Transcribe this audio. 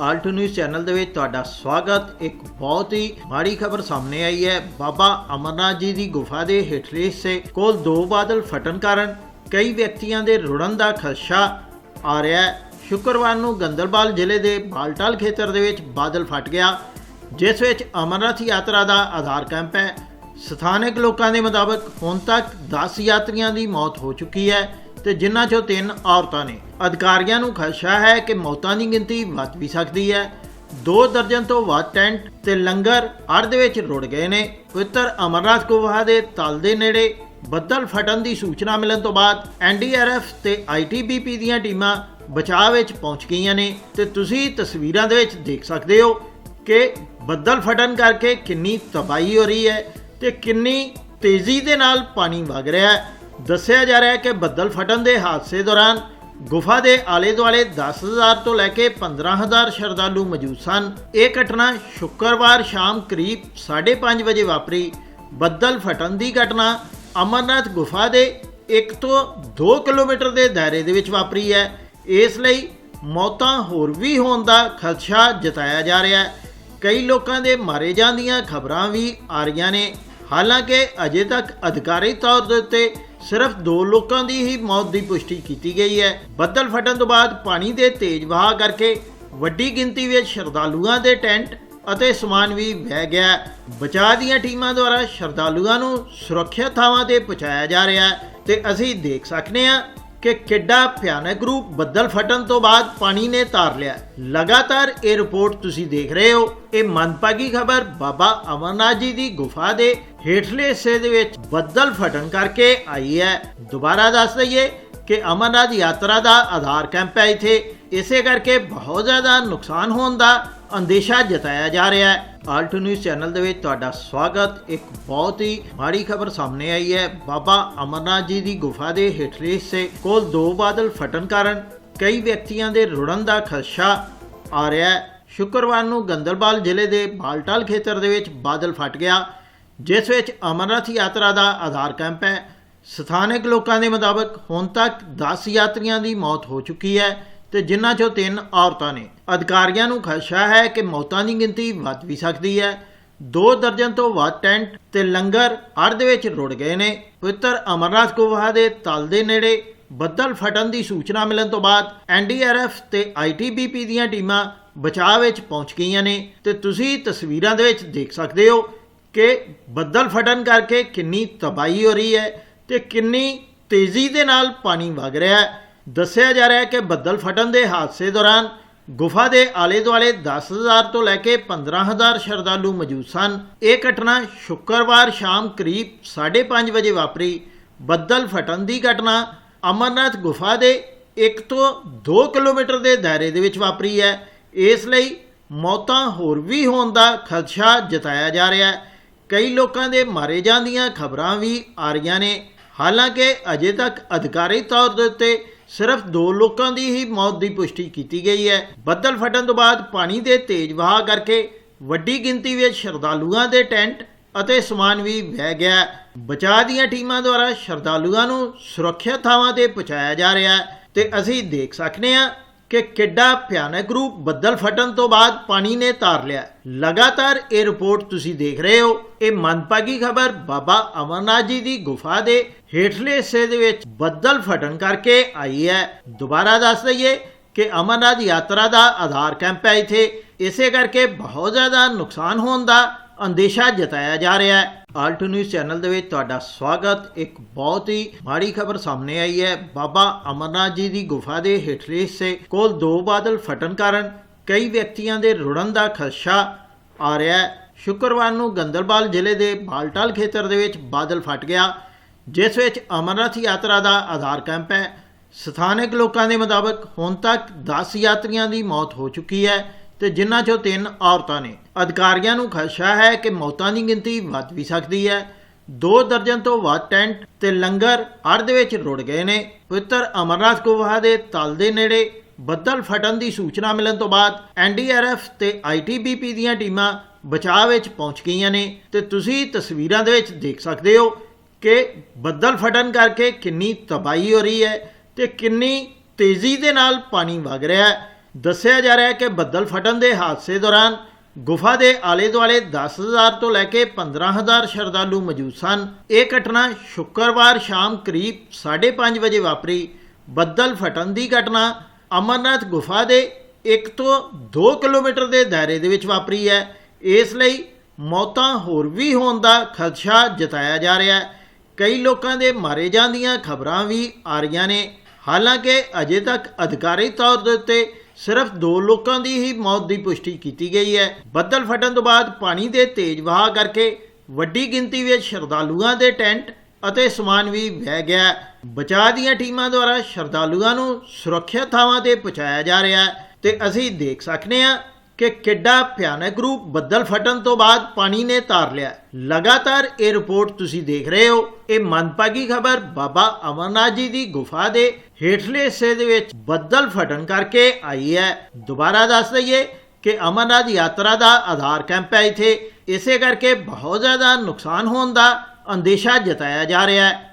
ਆਲਟ news channel ਦੇ ਵਿੱਚ ਤੁਹਾਡਾ ਸਵਾਗਤ। ਇੱਕ ਬਹੁਤ ਹੀ ਮਾੜੀ ਖਬਰ ਸਾਹਮਣੇ ਆਈ ਹੈ। ਬਾਬਾ ਅਮਰਨਾਥ ਜੀ ਦੀ ਗੁਫਾ ਦੇ ਹੇਠਲੇ ਹਿੱਸੇ ਕੋਲ ਦੋ ਬਾਦਲ ਫਟਣ ਕਾਰਨ ਕਈ ਵਿਅਕਤੀਆਂ ਦੇ ਰੁੜਨ ਦਾ ਖਦਸ਼ਾ ਆ ਰਿਹਾ ਹੈ। ਸ਼ੁੱਕਰਵਾਰ ਨੂੰ ਗੰਦਰਬਾਲ ਜ਼ਿਲ੍ਹੇ ਦੇ ਬਾਲਟਾਲ ਖੇਤਰ ਦੇ ਵਿੱਚ ਬਾਦਲ ਫਟ ਗਿਆ, ਜਿਸ ਵਿੱਚ ਅਮਰਨਾਥ ਯਾਤਰਾ ਦਾ ਆਧਾਰ ਕੈਂਪ ਹੈ। ਸਥਾਨਕ ਲੋਕਾਂ ਦੇ ਮੁਤਾਬਕ ਹੁਣ ਤੱਕ 10 ਯਾਤਰੀਆਂ ਦੀ ਮੌਤ ਹੋ ਚੁੱਕੀ ਹੈ ਤੇ ਜਿਨ੍ਹਾਂ ਚੋਂ ਤਿੰਨ ਔਰਤਾਂ ਨੇ। ਅਧਿਕਾਰੀਆਂ ਨੂੰ ਖਦਸ਼ਾ ਹੈ ਕਿ ਮੌਤਾਂ ਦੀ ਗਿਣਤੀ ਵੱਧ ਵੀ ਸਕਦੀ ਹੈ। ਦੋ ਦਰਜਨ ਤੋਂ ਵੱਧ ਟੈਂਟ ਤੇ ਲੰਗਰ ਹੜ੍ਹ ਦੇ ਵਿੱਚ ਰੁੜ ਗਏ ਨੇ। ਪਵਿੱਤਰ ਅਮਰਨਾਥ ਗੁਫਾ ਦੇ ਤਲ ਦੇ ਨੇੜੇ ਬੱਦਲ ਫਟਣ ਦੀ ਸੂਚਨਾ ਮਿਲਣ ਤੋਂ ਬਾਅਦ ਐਨਡੀਆਰਐਫ ਤੇ ਆਈਟੀਬੀਪੀ ਦੀਆਂ ਟੀਮਾਂ ਬਚਾਅ ਵਿੱਚ ਪਹੁੰਚ ਗਈਆਂ ਨੇ ਤੇ ਤੁਸੀਂ ਤਸਵੀਰਾਂ ਦੇ ਵਿੱਚ ਦੇਖ ਸਕਦੇ ਹੋ ਕਿ ਬੱਦਲ ਫਟਣ ਕਰਕੇ ਕਿੰਨੀ ਤਬਾਹੀ ਹੋ ਰਹੀ ਹੈ। ਤੇ ਕਿੰਨੀ ਤੇਜ਼ੀ ਦੇ ਨਾਲ ਪਾਣੀ ਵਗ ਰਿਹਾ ਹੈ। ਦੱਸਿਆ ਜਾ ਰਿਹਾ ਹੈ ਕਿ ਬੱਦਲ ਫਟਣ ਦੇ ਹਾਦਸੇ ਦੌਰਾਨ ਗੁਫਾ ਦੇ ਆਲੇ ਦੁਆਲੇ 10000 ਤੋਂ ਲੈ ਕੇ 15000 ਸ਼ਰਧਾਲੂ ਮੌਜੂਦ ਸਨ। ਇਹ ਘਟਨਾ ਸ਼ੁੱਕਰਵਾਰ ਸ਼ਾਮ ਕਰੀਬ 5:30 ਵਜੇ ਵਾਪਰੀ। ਬੱਦਲ ਫਟਣ ਦੀ ਘਟਨਾ ਅਮਰਨਾਥ ਗੁਫਾ ਦੇ 1 ਤੋਂ 2 ਕਿਲੋਮੀਟਰ ਦੇ ਦਾਇਰੇ ਦੇ ਵਿੱਚ ਵਾਪਰੀ ਹੈ। ਇਸ ਲਈ ਮੌਤਾਂ ਹੋਰ ਵੀ ਹੋਣ ਦਾ ਖਦਸ਼ਾ ਜਤਾਇਆ ਜਾ ਰਿਹਾ ਹੈ। ਕਈ ਲੋਕਾਂ ਦੇ ਮਾਰੇ ਜਾਣ ਦੀਆਂ ਖਬਰਾਂ ਵੀ ਆ ਰਹੀਆਂ ਨੇ। ਹਾਲਾਂਕਿ ਅਜੇ ਤੱਕ ਅਧਿਕਾਰੀ ਤੌਰ ਦੇ ਉੱਤੇ ਸਿਰਫ ਦੋ ਲੋਕਾਂ ਦੀ ਹੀ ਮੌਤ ਦੀ ਪੁਸ਼ਟੀ ਕੀਤੀ ਗਈ ਹੈ। ਬੱਦਲ ਫਟਣ ਤੋਂ ਬਾਅਦ ਪਾਣੀ ਦੇ ਤੇਜ਼ ਵਹਾਅ ਕਰਕੇ ਵੱਡੀ ਗਿਣਤੀ ਵਿੱਚ ਸ਼ਰਧਾਲੂਆਂ ਦੇ ਟੈਂਟ ਅਤੇ ਸਮਾਨ ਵੀ ਵਹਿ ਗਿਆ ਬਚਾਅ ਦੀਆਂ ਟੀਮਾਂ ਦੁਆਰਾ ਸ਼ਰਧਾਲੂਆਂ ਨੂੰ ਸੁਰੱਖਿਅਤ ਥਾਵਾਂ ਤੇ ਪਹੁੰਚਾਇਆ ਜਾ ਰਿਹਾ ਹੈ ਤੇ ਅਸੀਂ ਦੇਖ ਸਕਨੇ ਹਾਂ ਕਿ ਕਿੱਡਾ ਭਿਆਨਕ ਰੂਪ ਬੱਦਲ ਫਟਣ ਤੋਂ ਬਾਅਦ ਪਾਣੀ ਨੇ ਧਾਰ ਲਿਆ। ਲਗਾਤਾਰ ਇਹ ਰਿਪੋਰਟ ਤੁਸੀਂ ਦੇਖ ਰਹੇ ਹੋ। ਇਹ ਮੰਦਭਾਗੀ ਖਬਰ ਬਾਬਾ ਅਮਰਨਾਥ ਜੀ ਦੀ ਗੁਫਾ ਦੇ ਹੇਠਲੇ ਹਿੱਸੇ ਦੇ ਵਿੱਚ ਬੱਦਲ ਫਟਣ ਕਰਕੇ ਆਈ ਹੈ। ਦੁਬਾਰਾ ਦੱਸ ਦਈਏ ਕਿ ਅਮਰਨਾਥ ਯਾਤਰਾ ਦਾ ਆਧਾਰ ਕੈਂਪ ਹੈ ਇੱਥੇ। ਇਸੇ ਕਰਕੇ ਬਹੁਤ ਜ਼ਿਆਦਾ ਨੁਕਸਾਨ ਹੋਣ ਦਾ ਅੰਦੇਸ਼ਾ ਜਤਾਇਆ ਜਾ ਰਿਹਾ ਹੈ। ਆਲਟ ਨਿਊਜ਼ ਚੈਨਲ ਦੇ ਵਿੱਚ ਤੁਹਾਡਾ ਸਵਾਗਤ। ਇੱਕ ਬਹੁਤ ਹੀ ਮਾੜੀ ਖਬਰ ਸਾਹਮਣੇ ਆਈ ਹੈ। ਬਾਬਾ ਅਮਰਨਾਥ ਜੀ ਦੀ ਗੁਫਾ ਦੇ ਹੇਠਲੇ ਹਿੱਸੇ ਕੋਲ ਦੋ ਬਾਦਲ ਫਟਣ ਕਾਰਨ ਕਈ ਵਿਅਕਤੀਆਂ ਦੇ ਰੁੜਨ ਦਾ ਖਦਸ਼ਾ ਆ ਰਿਹਾ ਹੈ। ਸ਼ੁੱਕਰਵਾਰ ਨੂੰ ਗੰਦਰਬਾਲ ਜ਼ਿਲ੍ਹੇ ਦੇ ਬਾਲਟਾਲ ਖੇਤਰ ਦੇ ਵਿੱਚ ਬਾਦਲ ਫਟ ਗਿਆ, ਜਿਸ ਵਿੱਚ ਅਮਰਨਾਥ ਯਾਤਰਾ ਦਾ ਆਧਾਰ ਕੈਂਪ ਹੈ। ਸਥਾਨਕ ਲੋਕਾਂ ਦੇ ਮੁਤਾਬਕ ਹੁਣ ਤੱਕ 10 ਯਾਤਰੀਆਂ ਦੀ ਮੌਤ ਹੋ ਚੁੱਕੀ ਹੈ। ਤੇ ਜਿਨ੍ਹਾਂ ਚੋਂ ਤਿੰਨ ਔਰਤਾਂ ਨੇ। ਅਧਿਕਾਰੀਆਂ ਨੂੰ ਖਦਸ਼ਾ ਹੈ ਕਿ ਮੌਤਾਂ ਦੀ ਗਿਣਤੀ ਵੱਧ ਵੀ ਸਕਦੀ ਹੈ। ਦੋ ਦਰਜਨ ਤੋਂ ਵੱਧ ਟੈਂਟ ਤੇ ਲੰਗਰ ਹੜ੍ਹ ਦੇ ਵਿੱਚ ਰੁੜ ਗਏ ਨੇ। ਪਵਿੱਤਰ ਅਮਰਨਾਥ ਗੁਫਾ ਦੇ ਤਲ ਦੇ ਨੇੜੇ ਬੱਦਲ ਫਟਣ ਦੀ ਸੂਚਨਾ ਮਿਲਣ ਤੋਂ ਬਾਅਦ ਐਨਡੀਆਰਐਫ ਤੇ ਆਈਟੀਬੀਪੀ ਦੀਆਂ ਟੀਮਾਂ ਬਚਾਅ ਵਿੱਚ ਪਹੁੰਚ ਗਈਆਂ ਨੇ। ਤੇ ਤੁਸੀਂ ਤਸਵੀਰਾਂ ਦੇ ਵਿੱਚ ਦੇਖ ਸਕਦੇ ਹੋ ਕਿ ਬੱਦਲ ਫਟਣ ਕਰਕੇ ਕਿੰਨੀ ਤਬਾਹੀ ਹੋ ਰਹੀ ਹੈ ਤੇ ਕਿੰਨੀ ਤੇਜ਼ੀ ਦੇ ਨਾਲ ਪਾਣੀ ਵਗ ਰਿਹਾ ਹੈ। ਦੱਸਿਆ ਜਾ ਰਿਹਾ ਹੈ ਕਿ ਬੱਦਲ ਫਟਣ ਦੇ ਹਾਦਸੇ ਦੌਰਾਨ ਗੁਫਾ ਦੇ ਆਲੇ ਦੁਆਲੇ 10000 ਤੋਂ ਲੈ ਕੇ 15000 ਸ਼ਰਧਾਲੂ ਮੌਜੂਦ ਸਨ। ਇਹ ਘਟਨਾ ਸ਼ੁੱਕਰਵਾਰ ਸ਼ਾਮ ਕਰੀਬ 5:30 ਵਜੇ ਵਾਪਰੀ। ਬੱਦਲ ਫਟਣ ਦੀ ਘਟਨਾ ਅਮਰਨਾਥ ਗੁਫਾ ਦੇ 1 ਤੋਂ 2 ਕਿਲੋਮੀਟਰ ਦੇ ਦਾਇਰੇ ਦੇ ਵਿੱਚ ਵਾਪਰੀ ਹੈ। ਇਸ ਲਈ ਮੌਤਾਂ ਹੋਰ ਵੀ ਹੋਣ ਦਾ ਖਦਸ਼ਾ ਜਤਾਇਆ ਜਾ ਰਿਹਾ ਹੈ। ਕਈ ਲੋਕਾਂ ਦੇ ਮਾਰੇ ਜਾਣ ਦੀਆਂ ਖਬਰਾਂ ਵੀ ਆ ਰਹੀਆਂ ਨੇ। ਹਾਲਾਂਕਿ ਅਜੇ ਤੱਕ ਅਧਿਕਾਰੀ ਤੌਰ ਦੇ ਉੱਤੇ ਸਿਰਫ ਦੋ ਲੋਕਾਂ ਦੀ ਹੀ ਮੌਤ ਦੀ ਪੁਸ਼ਟੀ ਕੀਤੀ ਗਈ ਹੈ। ਬੱਦਲ ਫਟਣ ਤੋਂ ਬਾਅਦ ਪਾਣੀ ਦੇ ਤੇਜ਼ ਵਹਾਅ ਕਰਕੇ ਵੱਡੀ ਗਿਣਤੀ ਵਿੱਚ ਸ਼ਰਧਾਲੂਆਂ ਦੇ ਟੈਂਟ ਅਤੇ ਸਮਾਨ ਵੀ ਵਹਿ ਗਿਆ ਬਚਾਅ ਦੀਆਂ ਟੀਮਾਂ ਦੁਆਰਾ ਸ਼ਰਧਾਲੂਆਂ ਨੂੰ ਸੁਰੱਖਿਅਤ ਥਾਵਾਂ ਤੇ ਪਹੁੰਚਾਇਆ ਜਾ ਰਿਹਾ ਹੈ ਤੇ ਅਸੀਂ ਦੇਖ ਸਕਨੇ ਹਾਂ ਕਿ ਕਿੱਡਾ ਭਿਆਨਕ ਰੂਪ ਬੱਦਲ ਫਟਣ ਤੋਂ ਬਾਅਦ ਪਾਣੀ ਨੇ ਧਾਰ ਲਿਆ। ਲਗਾਤਾਰ ਇਹ ਰਿਪੋਰਟ ਤੁਸੀਂ ਦੇਖ ਰਹੇ ਹੋ। ਇਹ ਮੰਦਭਾਗੀ ਖਬਰ ਬਾਬਾ ਅਮਰਨਾਥ ਜੀ ਦੀ ਗੁਫਾ ਦੇ ਹੇਠਲੇ ਹਿੱਸੇ ਦੇ ਵਿੱਚ ਬੱਦਲ ਫਟਣ ਕਰਕੇ ਆਈ ਹੈ। ਦੁਬਾਰਾ ਦੱਸ ਦਈਏ ਕਿ ਅਮਰਨਾਥ ਯਾਤਰਾ ਦਾ ਆਧਾਰ ਕੈਂਪ ਹੈ ਇਥੇ। ਇਸੇ ਕਰਕੇ ਬਹੁਤ ਜ਼ਿਆਦਾ ਨੁਕਸਾਨ ਹੋਣ ਦਾ ਅੰਦੇਸ਼ਾ ਜਤਾਇਆ ਜਾ ਰਿਹਾ ਹੈ। ਆਲਟ ਨਿਊਜ਼ ਚੈਨਲ ਦੇ ਵਿੱਚ ਤੁਹਾਡਾ ਸਵਾਗਤ। ਇੱਕ ਬਹੁਤ ਹੀ ਮਾੜੀ ਖਬਰ ਸਾਹਮਣੇ ਆਈ ਹੈ। ਬਾਬਾ ਅਮਰਨਾਥ ਜੀ ਦੀ ਗੁਫਾ ਦੇ ਹੇਠਲੇ ਹਿੱਸੇ ਕੋਲ ਦੋ ਬਾਦਲ ਫਟਣ ਕਾਰਨ ਕਈ ਵਿਅਕਤੀਆਂ ਦੇ ਰੁੜਨ ਦਾ ਖਦਸ਼ਾ ਆ ਰਿਹਾ ਹੈ। ਸ਼ੁੱਕਰਵਾਰ ਨੂੰ ਗੰਦਰਬਾਲ ਜ਼ਿਲ੍ਹੇ ਦੇ ਬਾਲਟਾਲ ਖੇਤਰ ਦੇ ਵਿੱਚ ਬਾਦਲ ਫਟ ਗਿਆ, ਜਿਸ ਵਿੱਚ ਅਮਰਨਾਥ ਯਾਤਰਾ ਦਾ ਆਧਾਰ ਕੈਂਪ ਹੈ। ਸਥਾਨਕ ਲੋਕਾਂ ਦੇ ਮੁਤਾਬਕ ਹੁਣ ਤੱਕ 10 ਯਾਤਰੀਆਂ ਦੀ ਮੌਤ ਹੋ ਚੁੱਕੀ ਹੈ। ਤੇ ਜਿਨ੍ਹਾਂ ਚੋਂ ਤਿੰਨ ਔਰਤਾਂ ਨੇ। ਅਧਿਕਾਰੀਆਂ ਨੂੰ ਖਦਸ਼ਾ ਹੈ ਕਿ ਮੌਤਾਂ ਦੀ ਗਿਣਤੀ ਵੱਧ ਵੀ ਸਕਦੀ ਹੈ। ਦੋ ਦਰਜਨ ਤੋਂ ਵੱਧ ਟੈਂਟ ਤੇ ਲੰਗਰ ਅਰਧ ਵਿੱਚ ਰੁੜ ਗਏ ਨੇ। ਪਵਿੱਤਰ ਅਮਰਨਾਥ ਗੁਫਾ ਦੇ ਤਲ ਦੇ ਨੇੜੇ ਬੱਦਲ ਫਟਣ ਦੀ ਸੂਚਨਾ ਮਿਲਣ ਤੋਂ ਬਾਅਦ ਐਨਡੀਆਰਐਫ ਤੇ ਆਈਟੀਬੀਪੀ ਦੀਆਂ ਟੀਮਾਂ ਬਚਾਅ ਵਿੱਚ ਪਹੁੰਚ ਗਈਆਂ ਨੇ। ਤੇ ਤੁਸੀਂ ਤਸਵੀਰਾਂ ਦੇ ਵਿੱਚ ਦੇਖ ਸਕਦੇ ਹੋ ਕਿ ਬੱਦਲ ਫਟਣ ਕਰਕੇ ਕਿੰਨੀ ਤਬਾਹੀ ਹੋ ਰਹੀ ਹੈ ਤੇ ਕਿੰਨੀ ਤੇਜ਼ੀ ਦੇ ਨਾਲ ਪਾਣੀ ਵਗ ਰਿਹਾ ਹੈ। ਦੱਸਿਆ ਜਾ ਰਿਹਾ ਹੈ ਕਿ ਬੱਦਲ ਫਟਣ ਦੇ ਹਾਦਸੇ ਦੌਰਾਨ ਗੁਫਾ ਦੇ ਆਲੇ ਦੁਆਲੇ 10000 ਤੋਂ ਲੈ ਕੇ 15000 ਸ਼ਰਧਾਲੂ ਮੌਜੂਦ ਸਨ। ਇਹ ਘਟਨਾ ਸ਼ੁੱਕਰਵਾਰ ਸ਼ਾਮ ਕਰੀਬ 5:30 ਵਜੇ ਵਾਪਰੀ। ਬੱਦਲ ਫਟਣ ਦੀ ਘਟਨਾ ਅਮਰਨਾਥ ਗੁਫਾ ਦੇ 1 ਤੋਂ 2 ਕਿਲੋਮੀਟਰ ਦੇ ਦਾਇਰੇ ਦੇ ਵਿੱਚ ਵਾਪਰੀ ਹੈ। ਇਸ ਲਈ ਮੌਤਾਂ ਹੋਰ ਵੀ ਹੋਣ ਦਾ ਖਦਸ਼ਾ ਜਤਾਇਆ ਜਾ ਰਿਹਾ ਹੈ। ਕਈ ਲੋਕਾਂ ਦੇ ਮਾਰੇ ਜਾਣ ਦੀਆਂ ਖਬਰਾਂ ਵੀ ਆ ਰਹੀਆਂ ਨੇ। ਹਾਲਾਂਕਿ ਅਜੇ ਤੱਕ ਅਧਿਕਾਰੀ ਤੌਰ ਦੇ ਉੱਤੇ ਸਿਰਫ ਦੋ ਲੋਕਾਂ ਦੀ ਹੀ ਮੌਤ ਦੀ ਪੁਸ਼ਟੀ ਕੀਤੀ ਗਈ ਹੈ। ਬੱਦਲ ਫਟਣ ਤੋਂ ਬਾਅਦ ਪਾਣੀ ਦੇ ਤੇਜ਼ ਵਹਾਅ ਕਰਕੇ ਵੱਡੀ ਗਿਣਤੀ ਵਿੱਚ ਸ਼ਰਧਾਲੂਆਂ ਦੇ ਟੈਂਟ ਅਤੇ ਸਮਾਨ ਵੀ ਵਹਿ ਗਿਆ ਬਚਾਅ ਦੀਆਂ ਟੀਮਾਂ ਦੁਆਰਾ ਸ਼ਰਧਾਲੂਆਂ ਨੂੰ ਸੁਰੱਖਿਅਤ ਥਾਵਾਂ ਤੇ ਪਹੁੰਚਾਇਆ ਜਾ ਰਿਹਾ ਹੈ ਤੇ ਅਸੀਂ ਦੇਖ ਸਕਦੇ ਹਾਂ ਕਿ ਕਿੱਡਾ ਭਿਆਨਕ ਰੂਪ ਬੱਦਲ ਫਟਣ ਤੋਂ ਬਾਅਦ ਪਾਣੀ ਨੇ ਧਾਰ ਲਿਆ। ਲਗਾਤਾਰ ਇਹ ਰਿਪੋਰਟ ਤੁਸੀਂ ਦੇਖ ਰਹੇ ਹੋ। ਇਹ ਮੰਦਭਾਗੀ ਖਬਰ ਬਾਬਾ ਅਮਰਨਾਥ ਜੀ ਦੀ ਗੁਫਾ ਦੇ ਹੇਠਲੇ ਹਿੱਸੇ ਦੇ ਵਿੱਚ ਬੱਦਲ ਫਟਣ ਕਰਕੇ ਆਈ ਹੈ। ਦੁਬਾਰਾ ਦੱਸ ਦਈਏ ਕਿ ਅਮਰਨਾਥ ਯਾਤਰਾ ਦਾ ਆਧਾਰ ਕੈਂਪ ਹੈ ਇਥੇ। ਇਸੇ ਕਰਕੇ ਬਹੁਤ ਜ਼ਿਆਦਾ ਨੁਕਸਾਨ ਹੋਣ ਦਾ ਅੰਦੇਸ਼ਾ ਜਤਾਇਆ ਜਾ ਰਿਹਾ ਹੈ।